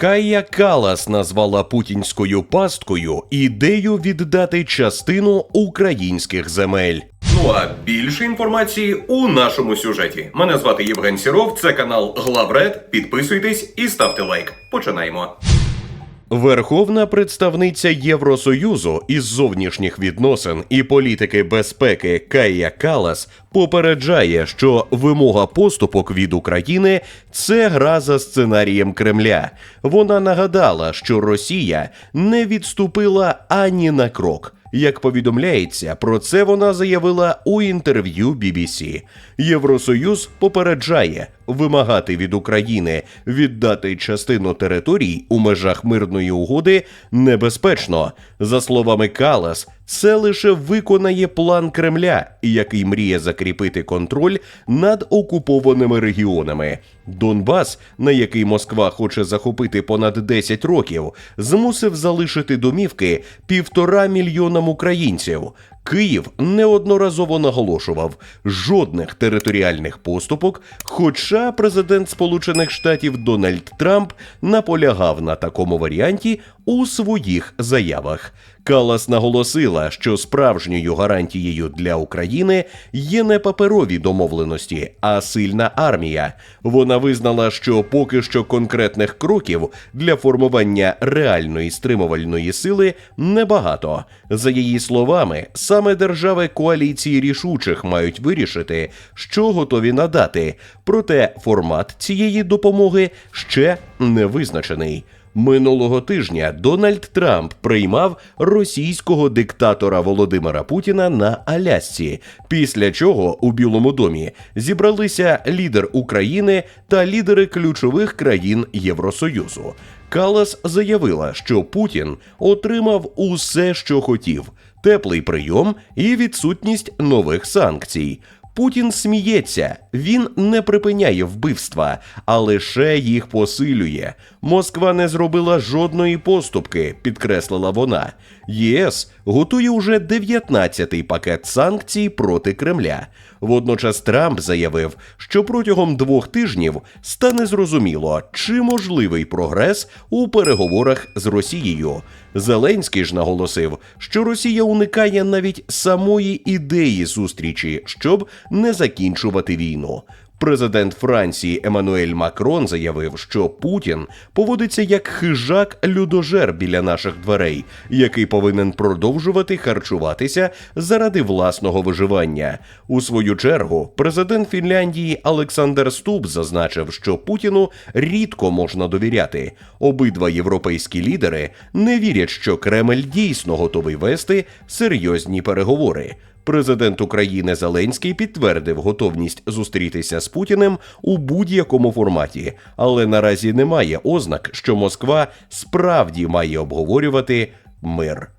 Кая Калас назвала путінською пасткою ідею віддати частину українських земель. Ну а більше інформації у нашому сюжеті. Мене звати Євген Сіров. Це канал Главред. Підписуйтесь і ставте лайк. Починаємо. Верховна представниця Євросоюзу із зовнішніх відносин і політики безпеки Кая Калас попереджає, що вимога поступок від України це гра за сценарієм Кремля. Вона нагадала, що Росія не відступила ані на крок. Як повідомляється, про це вона заявила у інтерв'ю BBC. Євросоюз попереджає вимагати від України віддати частину територій у межах мирної угоди небезпечно. За словами Калас, це лише виконає план Кремля, який мріє закріпити контроль над окупованими регіонами. Донбас, на який Москва хоче захопити понад 10 років, змусив залишити домівки півтора мільйонам українців. Київ неодноразово наголошував жодних територіальних поступок. Хоча президент Сполучених Штатів Дональд Трамп наполягав на такому варіанті у своїх заявах. Калас наголосила, що справжньою гарантією для України є не паперові домовленості, а сильна армія. Вона визнала, що поки що конкретних кроків для формування реальної стримувальної сили небагато. За її словами, саме держави коаліції рішучих мають вирішити, що готові надати. Проте формат цієї допомоги ще не визначений. Минулого тижня Дональд Трамп приймав російського диктатора Володимира Путіна на Алясці, після чого у Білому домі зібралися лідер України та лідери ключових країн Євросоюзу. Калас заявила, що Путін отримав усе, що хотів: теплий прийом і відсутність нових санкцій. Путін сміється, він не припиняє вбивства, а лише їх посилює. Москва не зробила жодної поступки, підкреслила вона. ЄС готує уже 19-й пакет санкцій проти Кремля. Водночас Трамп заявив, що протягом двох тижнів стане зрозуміло, чи можливий прогрес у переговорах з Росією. Зеленський ж наголосив, що Росія уникає навіть самої ідеї зустрічі, щоб не закінчувати війну. Президент Франції Еммануель Макрон заявив, що Путін поводиться як хижак людожер біля наших дверей, який повинен продовжувати харчуватися заради власного виживання. У свою чергу, президент Фінляндії Олександр Стуб зазначив, що Путіну рідко можна довіряти. Обидва європейські лідери не вірять, що Кремль дійсно готовий вести серйозні переговори. Президент України Зеленський підтвердив готовність зустрітися з Путіним у будь-якому форматі, але наразі немає ознак, що Москва справді має обговорювати мир.